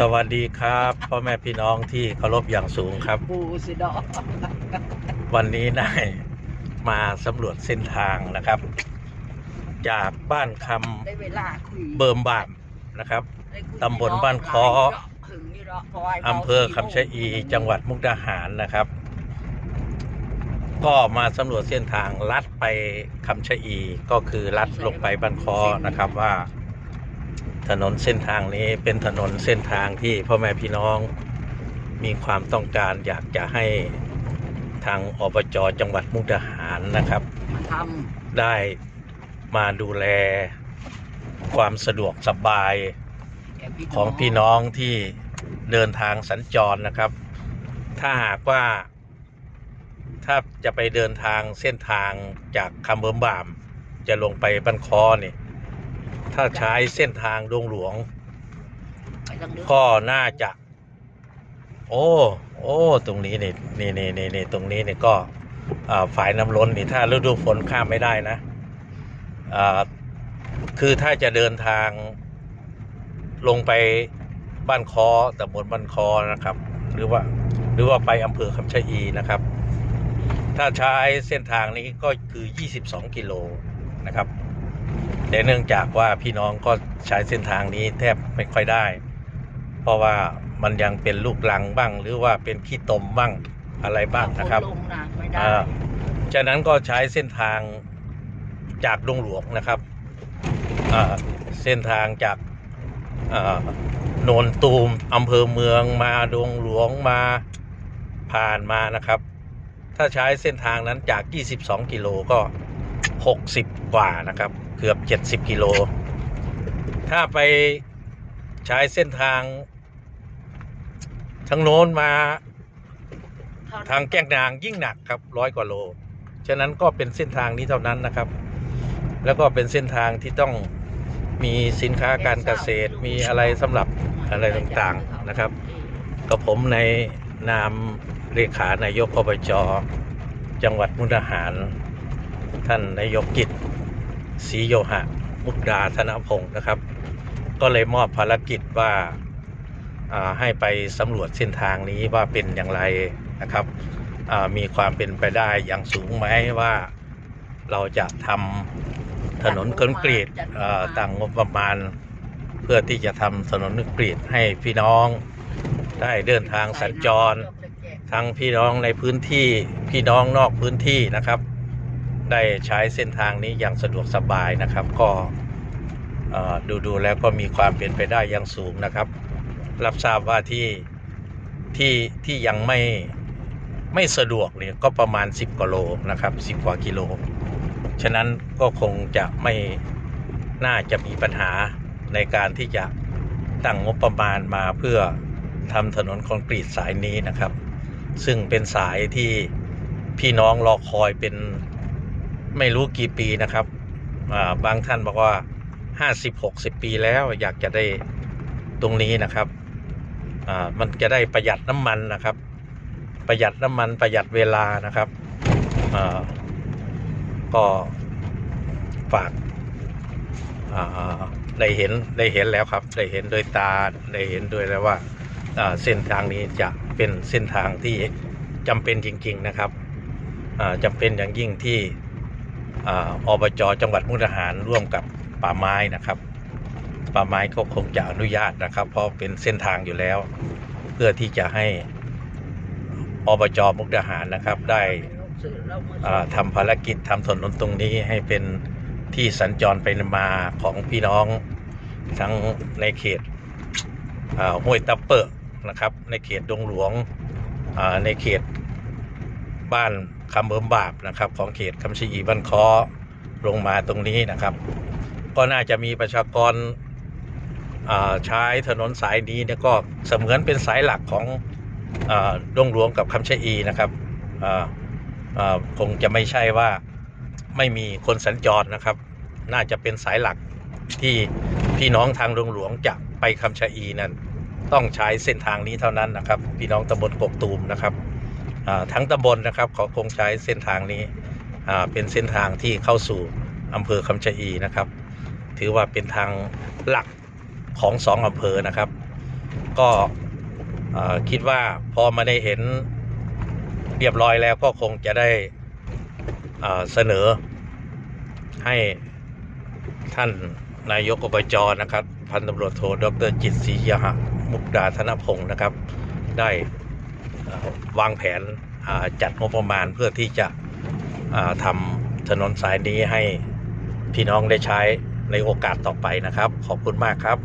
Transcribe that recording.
สวัสดีครับพ่อแม่พี่น้องที่เคารพอย่างสูงครับปูสิดอกวันนี้ได้มาสำรวจเส้นทางนะครับ จากบ้านคได้เวลาคุยำเบิมบามนะครับ ได้คุยตำบลบ้านค้อถึงนี่เนาะเพราะว่าอำเภอคำชะอีจังหวัดมุกดาหารนะครับ ก็มาสำรวจเส้นทางลัดไปคำชะอีก็คือลัดลงไปบ้านคอนะครับว่า ถนนเส้นทางนี้เป็นถนนเส้นทางที่พ่อแม่พี่น้องมีความต้องการอยากจะให้ทางอบจจังหวัดมุกดาหารนะครับมาทได้มาดูแลความสะดวกสบายำแก่พี่ของพี่น้องที่เดินทางสัญจรนะครับ ถ้าหากว่า ถ้าจะไปเดินทางเส้นทางจากคำเบิมบาม จะลงไปบ้านคอนี่ ถ้าใช้เส้นทางดงหลวงไปทางเดินก็น่าจะ โอ้โอ้ตรงนี้นี่นี่นี่นี่นี่ตรงนี้นี่ก็อ่าฝ่ายน้ำล้นนี่ถ้าฤดูฝนข้ามไม่ได้นะอ่าคือถ้าจะเดินทางลงไปบ้านคอตำบลบ้านคอนะครับ หรือว่าหรือว่าไปอำเภอคำชะอีนะครับ ถ้าใช้เส้นทางนี้ก็คือ 22 กิโลนะครับ แต่เนื่องจากว่าพี่น้องก็ใช้เส้นทางนี้แทบไม่ค่อยได้ เพราะว่ามันยังเป็นลูกลังบ้าง หรือว่าเป็นขี้ตมบ้างอะไรบ้างนะครับลงนะไม่ได้อ่าจากนั้นก็ใช้เส้นทางจากดงหลวงนะครับอ่าเส้นทางจากอ่าโนนตูมอำเภอเมืองมาดงหลวงมาผ่านมานะครับ ถ้าใช้เส้นทางนั้นจาก 22 กิโลก็ 60 กว่านะครับ เกือบ 70 กิโล ถ้าไปใช้เส้นทางทางโน้นมาทางแก้งนางยิ่งหนักครับร้อยกว่าโล ฉะนั้นก็เป็นเส้นทางนี้เท่านั้นนะครับ แล้วก็เป็นเส้นทางที่ต้องมีสินค้าการเกษตรมีอะไรสำหรับอะไรต่างๆนะครับกับผมในนามเลขานายกอบจจังหวัดมุกดาหาร ท่านนายกกิจ ศรีโยหะ มุกดาธนพงศ์นะครับ ก็เลยมอบภารกิจว่าอ่าให้ไปสำรวจเส้นทางนี้ว่าเป็นอย่างไรนะครับอ่ามีความเป็นไปได้อย่างสูงไหมว่าเราจะทำถนนคอนกรีตเอ่อต่างงบประมาณ เพื่อที่จะทำถนนคอนกรีตให้พี่น้องได้เดินทางสัญจร ทั้งพี่น้องในพื้นที่พี่น้องนอกพื้นที่นะครับ ได้ใช้เส้นทางนี้อย่างสะดวกสบายนะครับ ก็ดูดูแล้วก็มีความเป็นไปได้อย่างสูงนะครับ รับทราบว่าที่ที่ที่ยังไม่ไม่สะดวกเนี่ยก็ประมาณ 10กว่าโลนะครับ 10 กว่ากิโล ฉะนั้นก็คงจะไม่น่าจะมีปัญหาในการที่จะตั้งงบประมาณมาเพื่อทำถนนคอนกรีตสายนี้นะครับ ซึ่งเป็นสายที่พี่น้องรอคอยเป็น ไม่รู้กี่ปีนะครับบางท่านบอกว่า 50-60 ปีแล้วอยากจะได้ตรงนี้นะครับมันจะได้ประหยัดน้ำมันนะครับ ประหยัดน้ำมันประหยัดเวลานะครับก็ฝากได้เห็นได้เห็นแล้วครับ ได้เห็นโดยตาได้เห็นด้วยแล้วว่าเส้นทางนี้จะเป็นเส้นทางที่จำเป็นจริง ๆนะครับจำเป็นอย่างยิ่งที่ ออบจจังหวัดมุกดาหารร่วมกับป่าไม้นะครับ ป่าไม้ก็คงจะอนุญาตนะครับ เพราะเป็นเส้นทางอยู่แล้ว เพื่อที่จะให้อบจมุกดาหารนะครับได้อ่าทำภารกิจทำถนนตรงนี้ให้เป็นที่สัญจรไปมาของพี่น้องทั้งในเขตห้วยตะเปอะนะครับ ในเขตดงหลวงในเขต บ้านคำเบิ่มบาบนะครับ ของเขตคำชะอีบ้านคอลงมาตรงนี้นะครับ ก็น่าจะมีประชากรใช้ถนนสายนี้เนี่ยก็เสมือนเป็นสายหลักของอดงหลวงกับคำชะอีนะครับคงจะไม่ใช่ว่าไม่มีคนสัญจรนะครับ น่าจะเป็นสายหลักที่พี่น้องทางดงหลวงจะไปคำชะอีนั้น ต้องใช้เส้นทางนี้เท่านั้นนะครับ พี่น้องตำบลกกตูมนะครับ ทั้งตำบลนะครับเขาคงใช้เส้นทางนี้เป็นเส้นทางที่เข้าสู่อำเภอคำชะอีนะครับ ถือว่าเป็นทางหลักของสองอำเภอนะครับ ก็คิดว่าพอมาได้เห็นเรียบร้อยแล้วก็คงจะได้เสนอให้ท่านนายกอบจนะครับ พันตำรวจโทดรจิตศรียหะมุกดาธนพงศ์นะครับ ได้ วางแผนจัดงบประมาณเพื่อที่จะทำถนนสายนี้ให้พี่น้องได้ใช้ในโอกาสต่อไปนะครับ ขอบคุณมากครับ